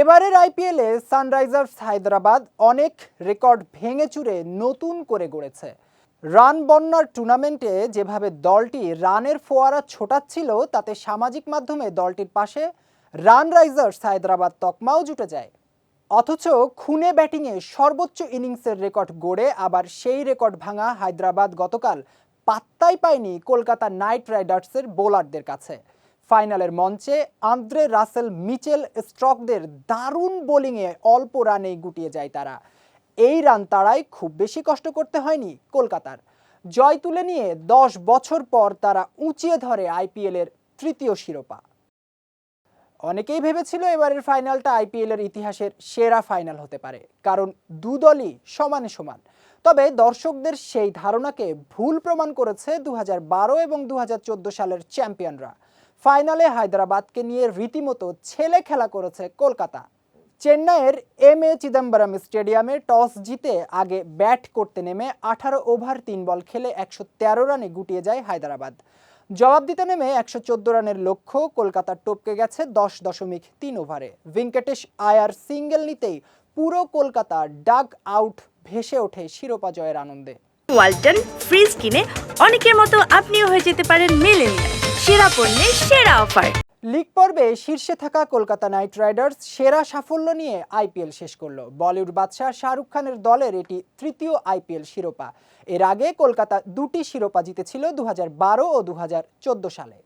এবারের আইপিএলে সানরাইজার্স হায়দ্রাবাদ অনেক রেকর্ড ভেঙে চুরে নতুন করে গড়েছে। রান বন্যার টুর্নামেন্টে যেভাবে দলটি রানের ফোয়ারা ছোটাচ্ছিল, তাতে সামাজিক মাধ্যমে দলটির পাশে রান রাইজার্স হায়দ্রাবাদ তকমাও জুটে যায়। অথচ খুনে ব্যাটিংয়ে সর্বোচ্চ ইনিংসের রেকর্ড গড়ে আবার সেই রেকর্ড ভাঙা হায়দ্রাবাদ গতকাল পাত্তাই পায়নি কলকাতা নাইট রাইডার্সের বোলারদের কাছে। ফাইনালের মঞ্চে আন্দ্রে রাসেল মিচেল স্ট্রকদের দারুণ বোলিংয়ে অল্প রানেই গুটিয়ে যায় তারা। এই রান তাড়াই খুব বেশি কষ্ট করতে হয়নি কলকাতার। জয় তুলে নিয়ে দশ বছর পর তারা উঁচিয়ে ধরে আইপিএলের তৃতীয় শিরোপা। অনেকেই ভেবেছিল এবারের ফাইনালটা আইপিএলের ইতিহাসের সেরা ফাইনাল হতে পারে, কারণ দু দলই সমানে সমান। তবে দর্শকদের সেই ধারণাকে ভুল প্রমাণ করেছে দু হাজার বারো এবং দু হাজার চোদ্দ সালের চ্যাম্পিয়নরা। ফাইনালে হায়দ্রাবাদকে নিয়ে রীতিমতো ছেলে খেলা করেছে কলকাতা। চেন্নাইয়ের এম এ চিদম্বরম স্টেডিয়ামে টস জিতে আগে ব্যাট করতে নেমে আঠারো ওভার তিন বল খেলে একশো তেরো রানে গুটিয়ে যায় হায়দ্রাবাদ। জবাব দিতে নেমে একশো চোদ্দ রানের লক্ষ্য কলকাতার টপকে গেছে দশ দশমিক তিন ওভারে। ভেঙ্কটেশ আয়ার সিঙ্গেল নিতেই পুরো কলকাতা ডাগ আউট ভেসে ওঠে শিরোপা জয়ের আনন্দে। ওয়ালটন ফ্রিজ কিনে অনেকের মতো আপনিও হয়ে যেতে পারেন মিলেনিয়াল। সেরা পণ্যের সেরা অফার। লিগ পর্বে শীর্ষে থাকা কলকাতা নাইট রাইডার্স সেরা সাফল্য নিয়ে আইপিএল শেষ করল। বলিউড বাদশাহ শাহরুখ খানের দলের এটি তৃতীয় আইপিএল শিরোপা। এর আগে কলকাতা দুটি শিরোপা জিতেছিল দু হাজার বারো ও দু হাজার চোদ্দ সালে।